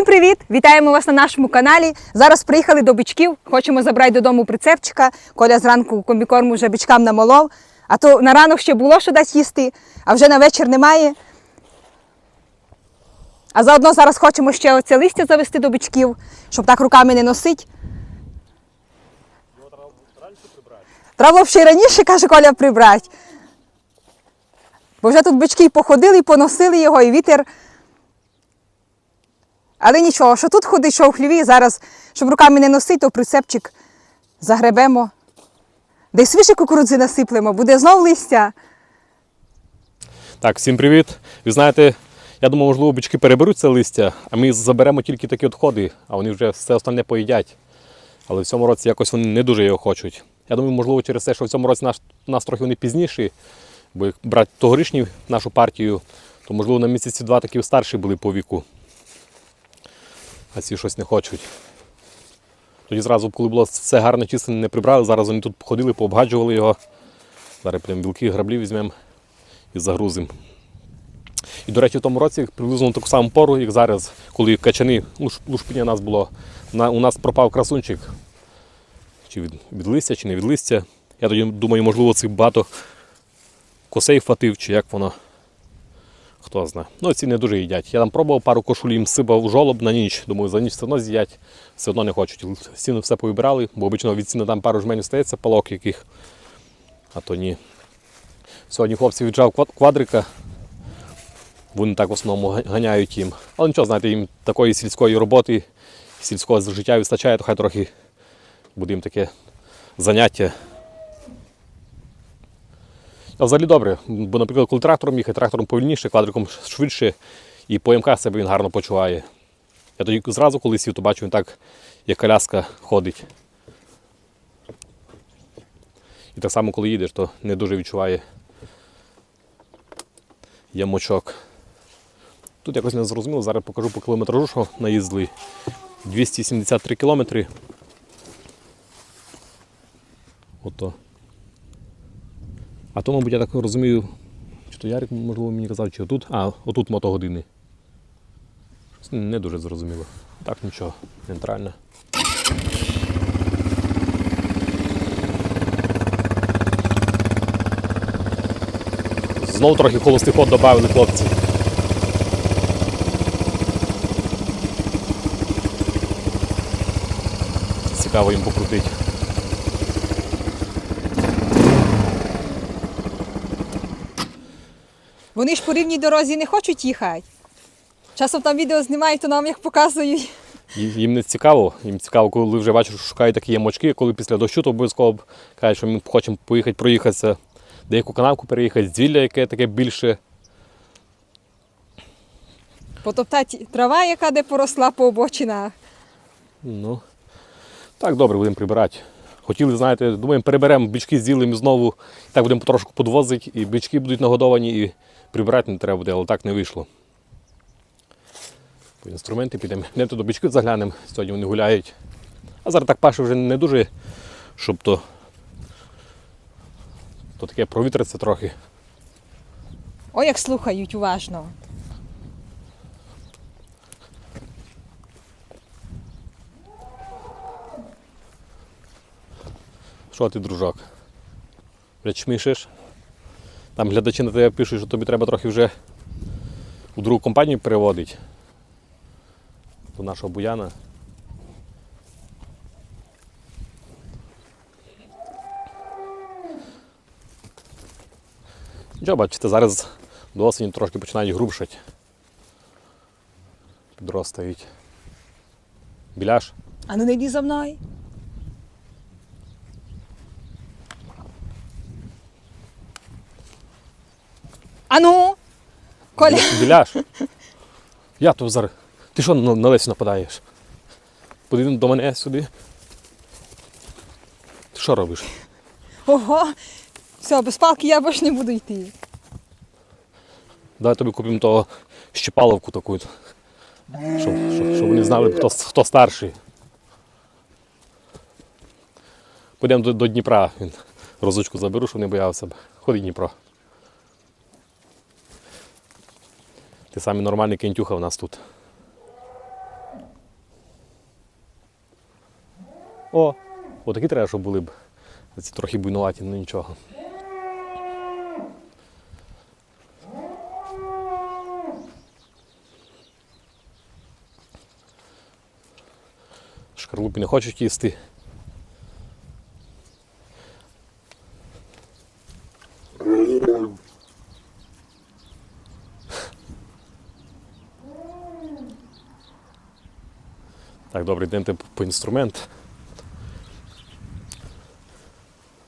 Всім привіт! Вітаємо вас на нашому каналі. Зараз приїхали до бичків. Хочемо забрати додому прицепчика. Коля зранку комбікорму вже бичкам намолов. А то на ранок ще було що десь їсти, а вже на вечір немає. А заодно зараз хочемо ще оце листя завести до бичків, щоб так руками не носити. Треба було ще й раніше, каже Коля, прибрати. Бо вже тут бички походили, поносили його, і вітер. Але нічого, що тут ходить, що в хліві, зараз, щоб руками не носити, то прицепчик загребемо. Де й кукурудзи насиплемо, буде знов листя. Так, всім привіт. Ви знаєте, я думаю, можливо, бички переберуть це листя, а ми заберемо тільки такі відходи, а вони вже все остальне поїдять. Але в цьому році якось вони не дуже його хочуть. Я думаю, можливо, через те, що в цьому році наш, нас трохи вони пізніші, бо як брати тогорічні нашу партію, то можливо на місяці два такі старші були по віку. А ці щось не хочуть. Тоді зразу, коли було все гарно чисто, не прибрали, зараз вони тут походили, пообгаджували його. Зараз прям білки, граблі візьмемо і загрузимо. І, до речі, в тому році приблизно таку саму пору, як зараз, коли качани, луш- лушпиня нас було, на, у нас пропав красунчик. Чи від, від листя, чи не від листя. Я тоді думаю, можливо, цих багато косей вхватив, чи як воно. Хто знає. Ну, ці не дуже їдять. Я там пробував пару кошуль, їм сипав жолоб на ніч. Думаю, за ніч все одно з'їдять, все одно не хочуть. Сіно все повибирали, бо обично від сіна там пару жменів стається палок яких. А то ні. Сьогодні хлопці віджав квадрика. Вони так в основному ганяють їм. Але нічого, знаєте, їм такої сільської роботи, сільського життя вистачає, то хай трохи буде їм таке заняття. А взагалі добре, бо, наприклад, коли трактором їхати, трактором повільніше, квадриком швидше, і по МК себе він гарно почуває. Я тоді зразу, коли сів, то бачу, він так, як коляска ходить. І так само, коли їдеш, то не дуже відчуває ямочок. Тут якось не зрозуміло, зараз покажу по кілометражу, що наїздили. 273 кілометри. Ото. А то, мабуть, я так розумію, чи то Ярик, можливо, мені казав, чи отут. А, отут мотогодини. Не дуже зрозуміло. Так нічого, нейтрально. Знову трохи холостий ход додали хлопці. Цікаво їм покрутити. Вони ж по рівній дорозі не хочуть їхати. Часом там відео знімають, то нам як показують. Їм не цікаво. Їм цікаво, коли вже бачиш, що шукають такі ямочки, коли після дощу, то обов'язково кажуть, що ми хочемо поїхати, проїхатися, деяку канавку переїхати, звілля, яке таке більше. Потоптати трава, яка де поросла по обочинах. Ну, так, добре, будемо прибирати. Хотіли, знаєте, думаємо, переберемо бички, зілимо знову, так будемо потрошку подвозити, і бички будуть нагодовані, і прибирати не треба буде, але так не вийшло. По інструменти підемо. Йдемо до бичків заглянемо, сьогодні вони гуляють. А зараз так паше вже не дуже, щоб то, то таке провітриться трохи. Ой, як слухають уважно. Що ти, дружок? Блядь, чмишиш? Там глядачі на тебе пишуть, що тобі треба трохи вже у другу компанію переводити. До нашого буяна. Нічого, бачите, зараз до осені трошки починають грубшати. Підростають. Біляш. А ну не йди за мною. Ану! Коля, Біляш. Я тут зараз. Ти що на, на Лесю нападаєш? Подивись до мене сюди. Ти що робиш? ого! Все, без палки я більше не буду йти. Давай тобі купимо того щепаловку таку. Щоб, щоб, щоб вони знали, хто, хто старший. Підемо до, до Дніпра. Він розочку заберу, щоб не боявся. б. Ходи Дніпро. Ти саме нормальний кінтюха в нас тут. О, отакі треба, щоб були б. Ці трохи буйнуваті, ну нічого. Шкарлупі не хочуть їсти. Добре, йдемте по- по інструмент.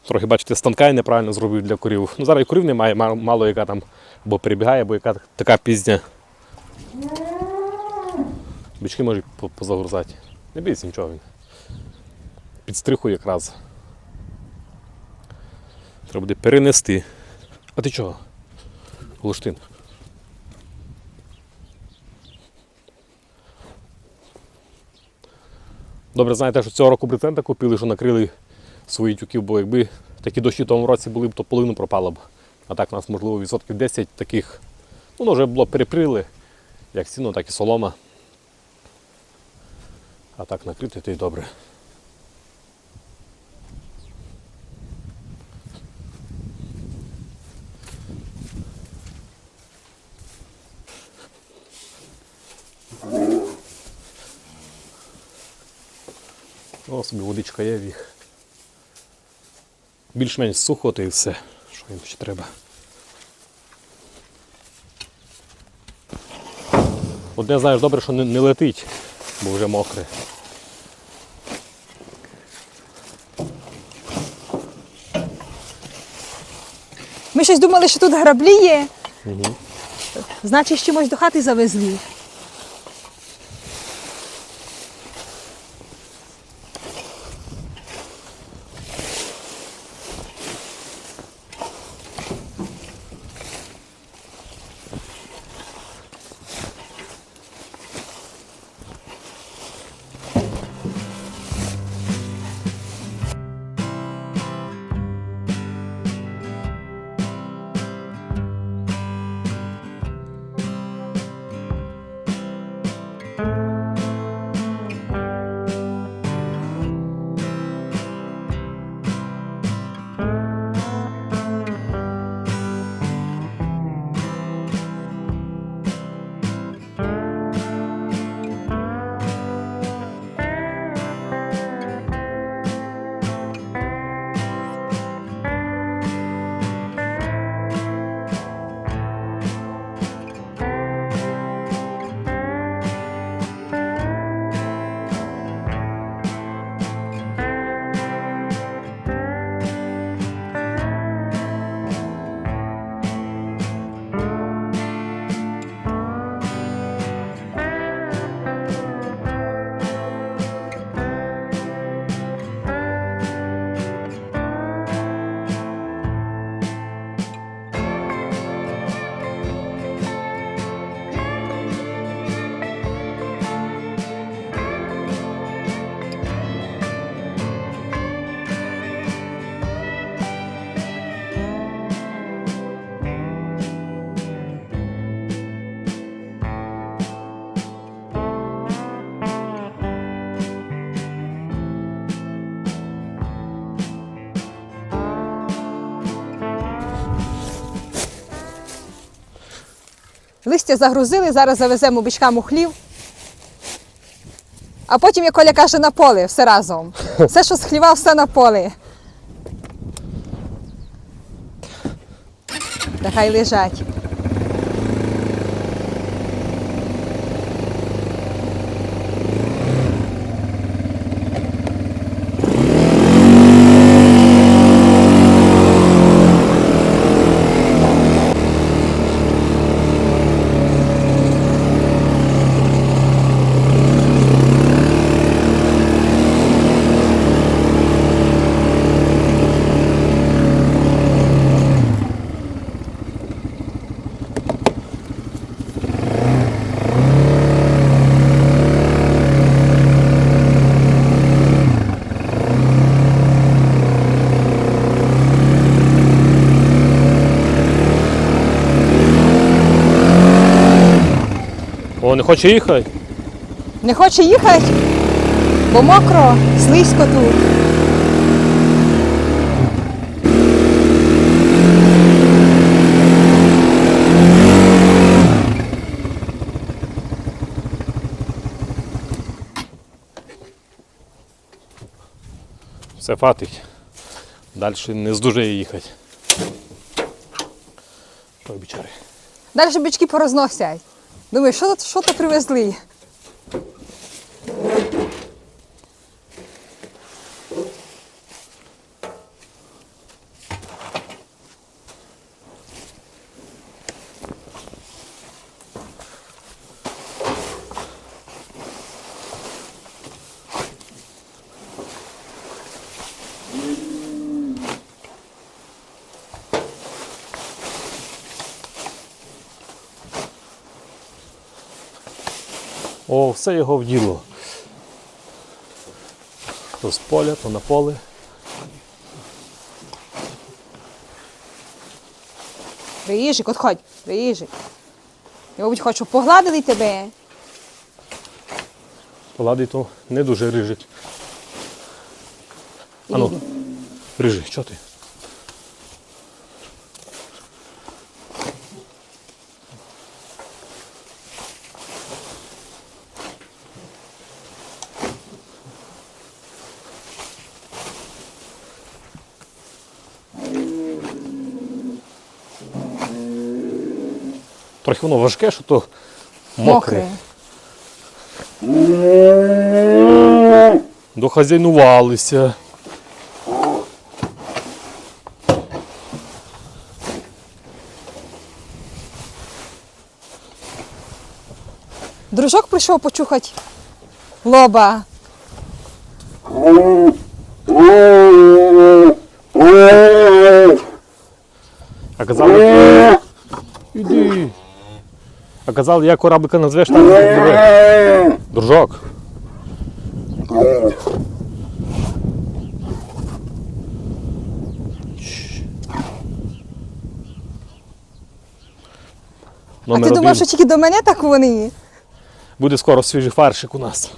Трохи, бачите, станка я неправильно зробив для курів. Ну, зараз і курів немає, мало яка там або перебігає, або яка така пізня. Бички можуть по- позагрузати. Не бійся нічого він. Під стриху якраз. Треба буде перенести. А ти чого? Луштин. Добре, знаєте, що цього року брезента купили, що накрили свої тюки, бо якби такі дощі в тому році були б, то половину пропало б. А так у нас, можливо, відсотків 10 таких, ну, вже було переприли, як сіно, так і солома. А так накрити, то й добре. О, собі водичка є в їх. Більш-менш сухо, то і все, що їм ще треба. Одне знаєш добре, що не, летить, бо вже мокре. Ми щось думали, що тут граблі є. Значить, з чимось до хати завезли. Листя загрузили, зараз завеземо бичкам у хлів. А потім, як Коля каже, на поле все разом. Все, що з хліва, все на поле. Нехай лежать. О, не хоче їхати? Не хоче їхати? Бо мокро, слизько тут. Все фатить. Далі не здужає їхати. Ой, бичари. Далі бички порозносять. Думаю, що, тут- що то привезли? О, все його в діло. То з поля, то на поле. Приїжик, от ходь, приїжик. Я, мабуть, хочу погладили тебе. Поладий то не дуже рижить. Ану, рижий, що ти? Трохи воно важке, що то мокре. Дохазяйнувалися. Дружок прийшов почухати лоба. А казали, казали, як кораблика назвеш, так і. Дружок. А ти думав, один. що тільки до мене так вони? Буде скоро свіжий фаршик у нас.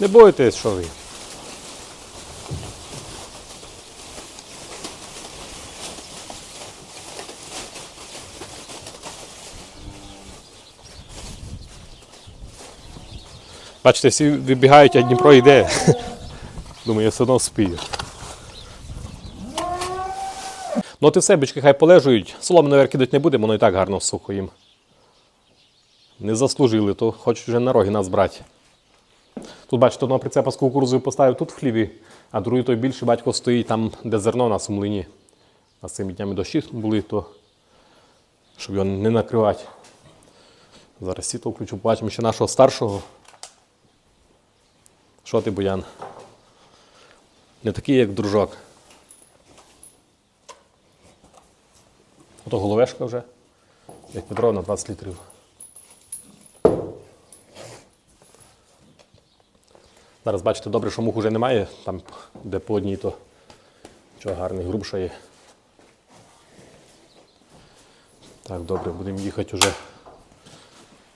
Не бойтесь, що ви. Бачите, всі вибігають, а Дніпро йде. Думаю, я все одно спію. Ну і все, бички хай полежують. Соломи наверх кидати не будемо, воно і так гарно сухо їм. Не заслужили, то хочуть вже на роги нас брати. Тут, бачите, одного прицепа з кукурузою поставив тут в хліві, а другий той більший батько стоїть там, де зерно на сумлині. А з цими днями дощі були, то щоб його не накривати. Зараз світло включу, побачимо ще нашого старшого. Що ти, Буян? Не такий, як дружок. Ото головешка вже, як Петро на 20 літрів. Зараз бачите, добре, що мух вже немає, там де по одній, то чого гарний, грубша є. Так, добре, будемо їхати вже.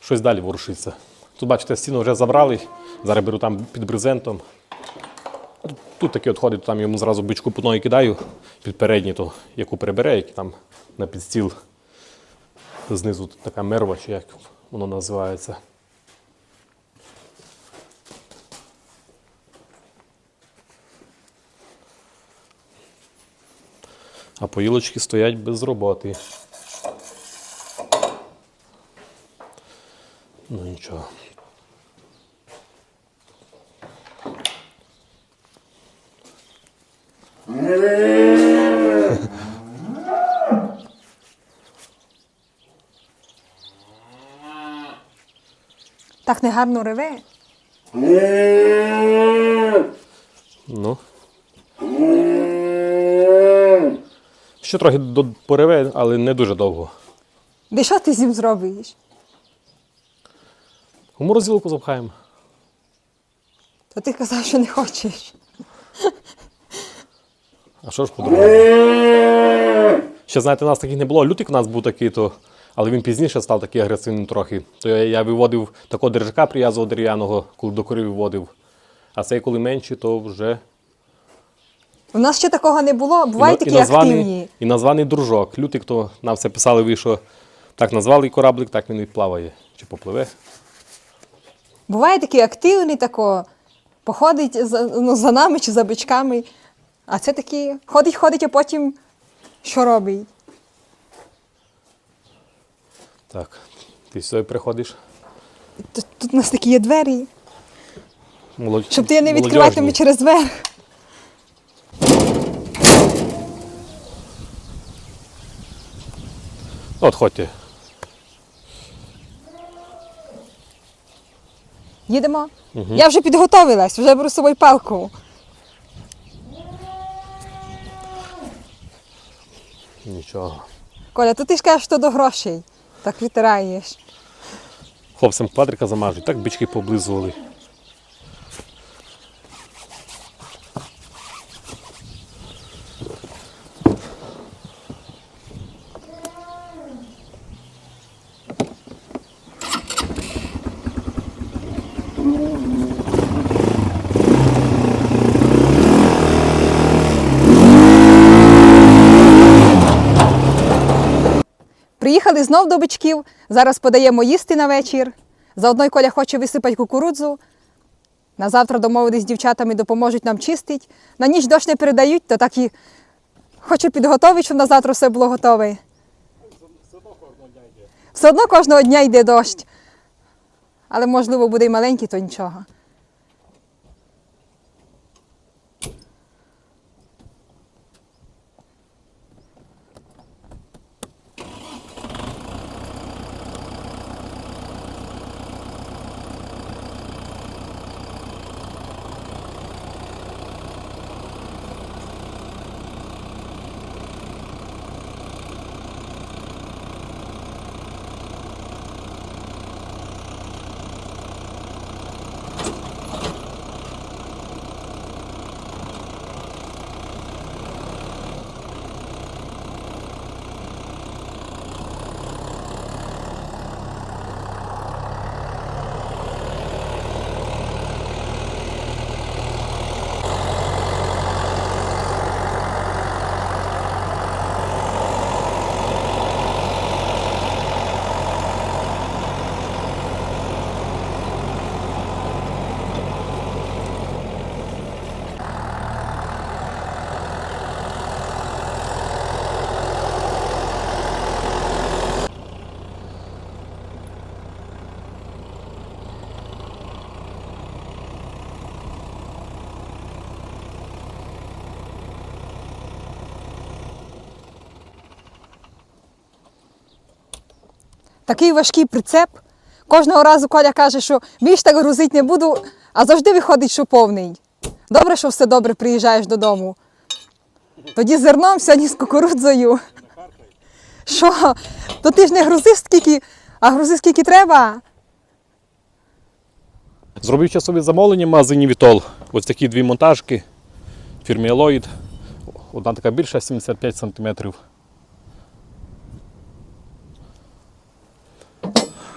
Щось далі ворушиться. Тут, бачите, стіну вже забрали. Зараз беру там під брезентом. Тут, такі відходи, то там йому зразу бичку по кидаю під передній, то яку перебере, які там на підстіл. Знизу така мерва, чи як воно називається. А поїлочки стоять без роботи. Ну нічого. Так негарно реве. Ну. Ще трохи до пореве, але не дуже довго. Де що ти з ним зробиш? У морозилку запхаємо. То ти казав, що не хочеш. А що ж по-другому? Ще знаєте, у нас таких не було. Лютик у нас був такий, то, але він пізніше став такий агресивним трохи. То я, я виводив такого держака прив'язував дерев'яного, коли до корів виводив. А цей, коли менший, то вже. У нас ще такого не було. Бувають і, такі названий, активні. і названий дружок. Лютик, то нам все писали, ви, що так назвали кораблик, так він і плаває. Чи попливе. Буває такий активний, тако, походить за, ну, за нами чи за бичками. А це такий ходить, ходить, а потім що робить? Так, ти сюди приходиш. Тут, тут у нас такі є двері, Молодь... щоб ти не відкриватиме через верх. От ходьте. Їдемо. Я вже підготовилась, вже беру з собою палку. Нічого. Коля, то ти ж кажеш, що до грошей. Так витираєш. Хлопцям квадрика замажуть, так бички поблизували. Приїхали знов до бичків. Зараз подаємо їсти на вечір. Заодно й Коля хоче висипати кукурудзу. На завтра домовились з дівчатами, допоможуть нам чистити. На ніч дощ не передають, то так і хочу підготовити, щоб на завтра все було готове. Все одно кожного дня йде дощ. Але можливо буде й маленький, то нічого. Такий важкий прицеп. Кожного разу Коля каже, що більш так грузити не буду, а завжди виходить, що повний. Добре, що все добре приїжджаєш додому. Тоді з зерном, сьогодні з кукурудзою. Що? То ти ж не грузиш скільки, а грузи скільки треба. Зробив ще собі замовлення магазині Вітол. Ось такі дві монтажки фірмі Eloid. Одна така більша 75 см.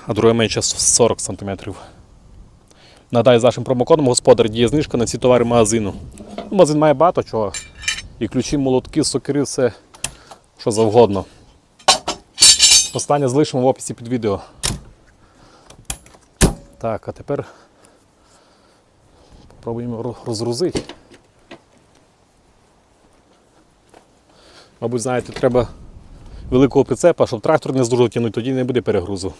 А друга менша 40 см. Нагадаю, з нашим промокодом господар діє знижка на ці товари магазину. Ну, Магазин має багато чого. І ключі, молотки, сокири, все що завгодно. Останнє залишимо в описі під відео. Так, а тепер Пробуємо ро- розгрузити. Мабуть, знаєте, треба великого прицепа, щоб трактор не здужав тягнути, тоді не буде перегрузу.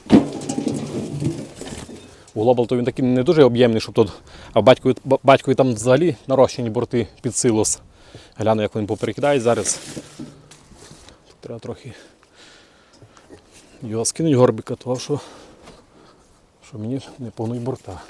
У Global то він такий не дуже об'ємний, щоб тут. А батькові, батькові там взагалі нарощені борти під силос. Гляну, як вони поперекидають зараз. Тут треба трохи його скинуть горбика, того що, що мені не погнуть борта.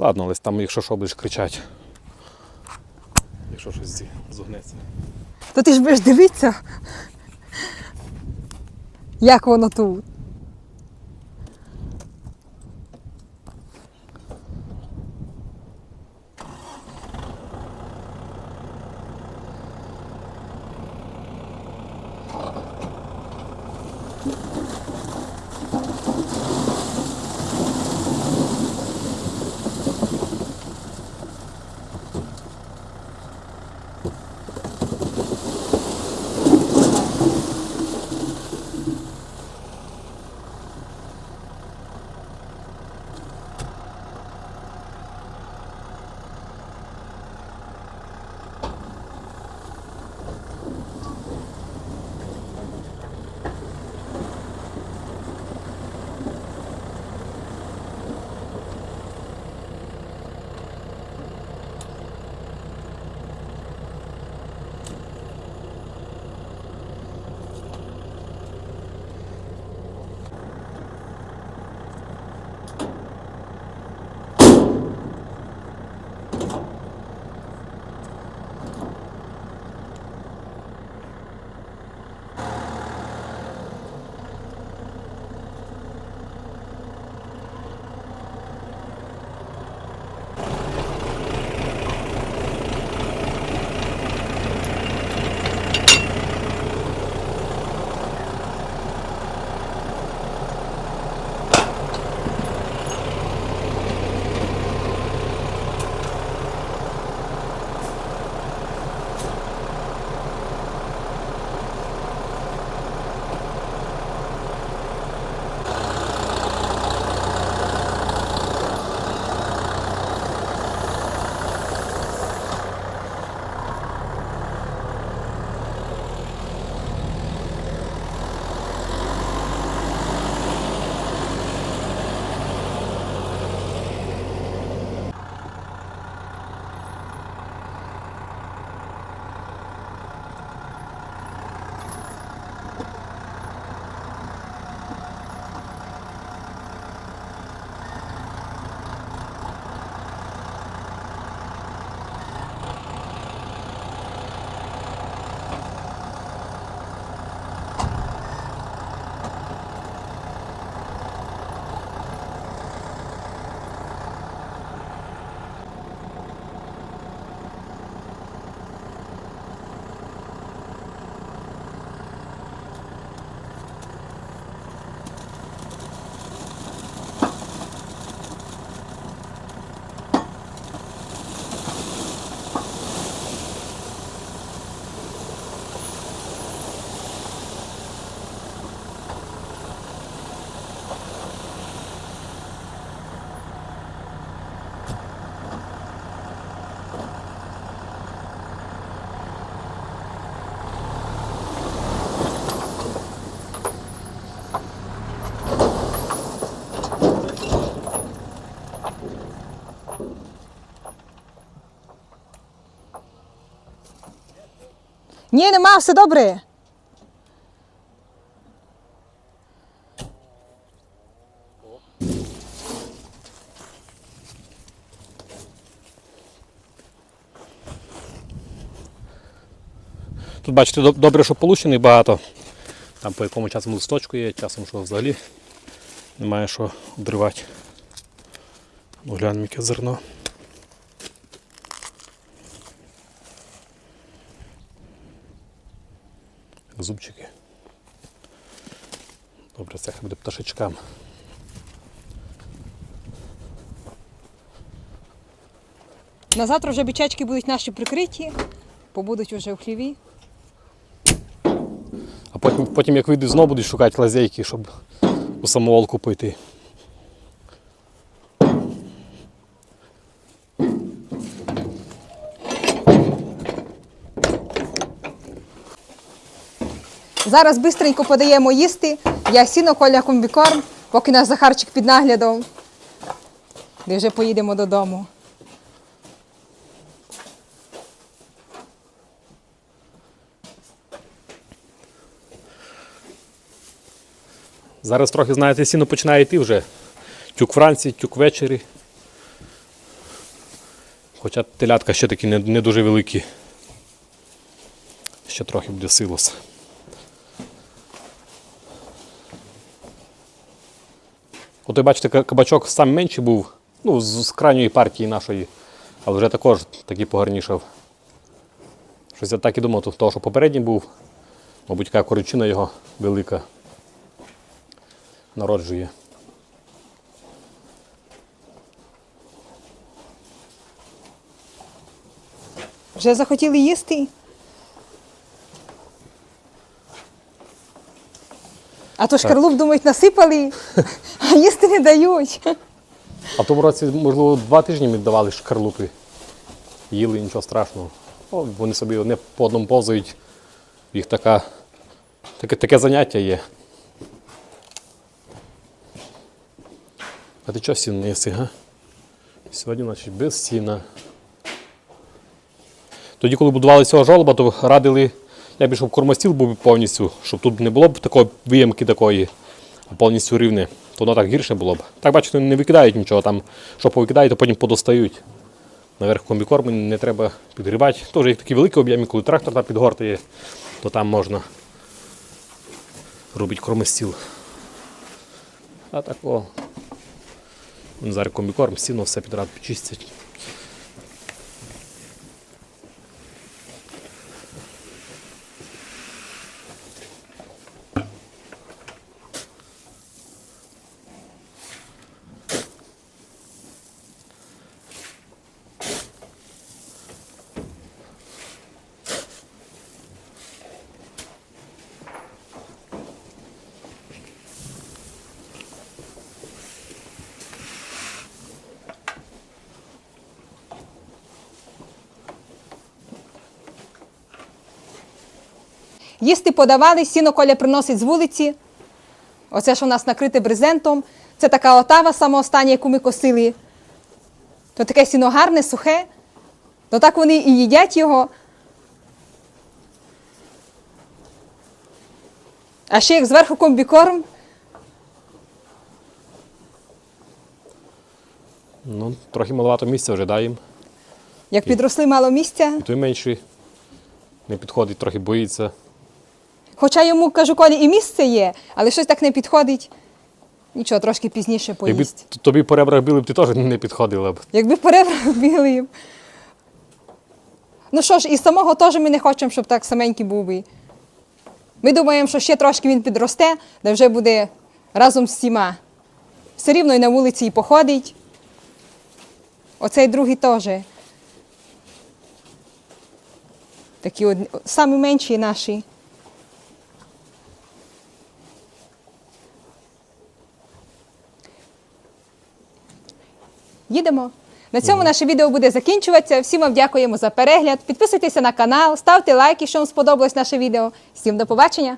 Ладно, але там, якщо що, будеш кричати. якщо щось зогнеться. То ти ж будеш дивитися, як воно тут. Ні, нема, все добре. Тут бачите, добре, що получений багато. Там по якому часом листочку є, часом що взагалі немає що обривати. Глянемо, яке зерно. Зубчики. Добре, це буде пташечкам. На завтра вже бічачки будуть наші прикриті, побудуть вже в хліві. А потім, потім як вийдуть, знову будуть шукати лазейки, щоб у самоволку пойти. Зараз бистренько подаємо їсти. Я сіно коля комбікорм, поки наш Захарчик під наглядом. І вже поїдемо додому. Зараз трохи, знаєте, сіно починає йти вже. Тюк вранці, тюк ввечері. Хоча телятка ще такі не, не дуже великі. Ще трохи буде силос. От ви бачите, кабачок сам менший був, ну, з, крайньої партії нашої, але вже також такий погарнішав. Щось я так і думав, того, що попередній був, мабуть, така коричина його велика народжує. Вже захотіли їсти. А то шкарлуп, думають, насипали, а їсти не дають. А в тому році, можливо, два тижні ми давали шкарлупи. Їли нічого страшного. О, вони собі одне по одному повзають. Їх така, таке, таке заняття є. А ти чого сіно не їси, га? Сьогодні, значить, без сіна. Тоді, коли будували цього жолоба, то радили, я б щоб кормостіл був повністю, щоб тут не було б такої виємки такої, а повністю рівне, то воно так гірше було б. Так бачите, не викидають нічого там, що повикидають, то потім подостають. Наверх комбікорму не треба підгрібати. Теж є такі великі об'єми, коли трактор там підгортає, то там можна робити кормостіл. А так о. Зараз комбікорм, сіно все підряд почистять. Їсти подавали, сіно Коля приносить з вулиці. Оце, що у нас накрите брезентом. Це така отава саме остання, яку ми косили. То таке сіно гарне, сухе. То так вони і їдять його. А ще як зверху комбікорм, Ну, трохи маловато місця вже даємо. як підросли мало місця. І той менший не підходить, трохи боїться. Хоча йому, кажу, Колі, і місце є, але щось так не підходить. Нічого, трошки пізніше поїсть. тобі по ребрах били б, ти теж не підходила б. Якби перебрав білий. Ну що ж, і самого теж ми не хочемо, щоб так саменький був. би. Ми думаємо, що ще трошки він підросте, де вже буде разом з всіма. Все рівно і на вулиці і походить. Оцей другий теж. Такі одні, самі менші наші. Їдемо. На цьому наше відео буде закінчуватися. Всім вам дякуємо за перегляд. Підписуйтеся на канал, ставте лайки, якщо вам сподобалось наше відео. Всім до побачення!